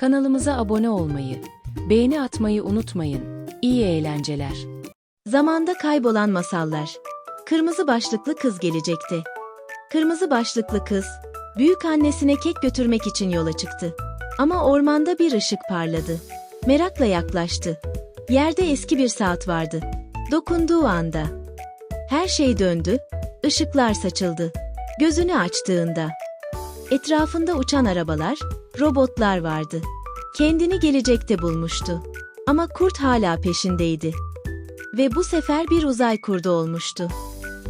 Kanalımıza abone olmayı, beğeni atmayı unutmayın. İyi eğlenceler. Zamanda kaybolan masallar. Kırmızı başlıklı kız gelecekti. Kırmızı başlıklı kız, büyük annesine kek götürmek için yola çıktı. Ama ormanda bir ışık parladı. Merakla yaklaştı. Yerde eski bir saat vardı. Dokunduğu anda. Her şey döndü, ışıklar saçıldı. Gözünü açtığında. Etrafında uçan arabalar, robotlar vardı. Kendini gelecekte bulmuştu. Ama kurt hala peşindeydi. Ve bu sefer bir uzay kurdu olmuştu.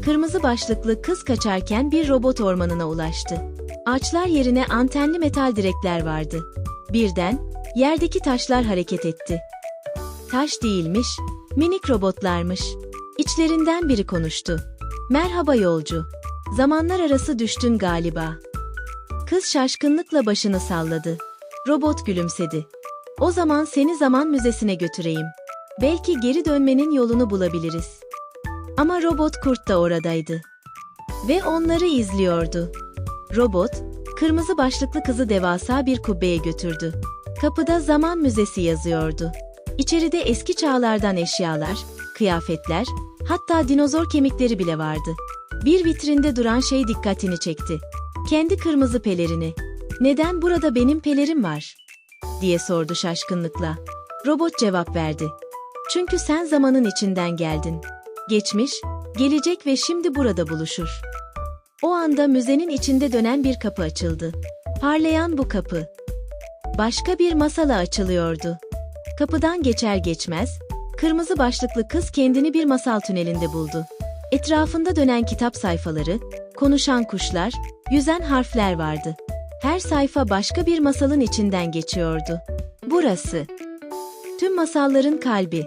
Kırmızı başlıklı kız kaçarken bir robot ormanına ulaştı. Ağaçlar yerine antenli metal direkler vardı. Birden, yerdeki taşlar hareket etti. Taş değilmiş, minik robotlarmış. İçlerinden biri konuştu. Merhaba yolcu. Zamanlar arası düştün galiba. Kız şaşkınlıkla başını salladı. Robot gülümsedi. O zaman seni zaman müzesine götüreyim. Belki geri dönmenin yolunu bulabiliriz. Ama robot kurt da oradaydı. Ve onları izliyordu. Robot, kırmızı başlıklı kızı devasa bir kubbeye götürdü. Kapıda zaman müzesi yazıyordu. İçeride eski çağlardan eşyalar, kıyafetler, hatta dinozor kemikleri bile vardı. Bir vitrinde duran şey dikkatini çekti. Kendi kırmızı pelerini. Neden burada benim pelerim var? diye sordu şaşkınlıkla. Robot cevap verdi. Çünkü sen zamanın içinden geldin. Geçmiş, gelecek ve şimdi burada buluşur. O anda müzenin içinde dönen bir kapı açıldı. Parlayan bu kapı. Başka bir masala açılıyordu. Kapıdan geçer geçmez, kırmızı başlıklı kız kendini bir masal tünelinde buldu. Etrafında dönen kitap sayfaları, konuşan kuşlar, yüzen harfler vardı. Her sayfa başka bir masalın içinden geçiyordu. Burası. Tüm masalların kalbi,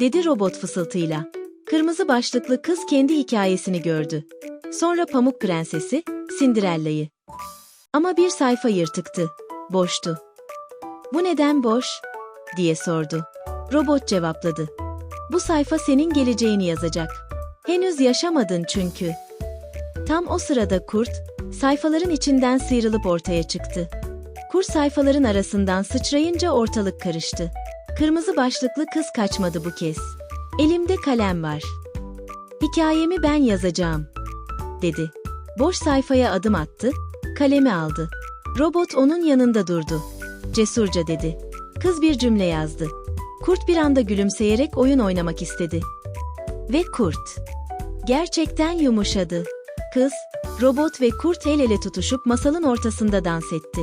dedi robot fısıltıyla. Kırmızı başlıklı kız kendi hikayesini gördü. Sonra Pamuk Prensesi, Cinderella'yı. Ama bir sayfa yırtıktı, boştu. Bu neden boş? diye sordu. Robot cevapladı. Bu sayfa senin geleceğini yazacak. Henüz yaşamadın çünkü. Tam o sırada kurt, sayfaların içinden sıyrılıp ortaya çıktı. Kurt sayfaların arasından sıçrayınca ortalık karıştı. Kırmızı başlıklı kız kaçmadı bu kez. Elimde kalem var. Hikayemi ben yazacağım, dedi. Boş sayfaya adım attı, kalemi aldı. Robot onun yanında durdu. Cesurca dedi. Kız bir cümle yazdı. Kurt bir anda gülümseyerek oyun oynamak istedi. Ve kurt. Gerçekten yumuşadı. Kız, robot ve kurt el ele tutuşup masalın ortasında dans etti.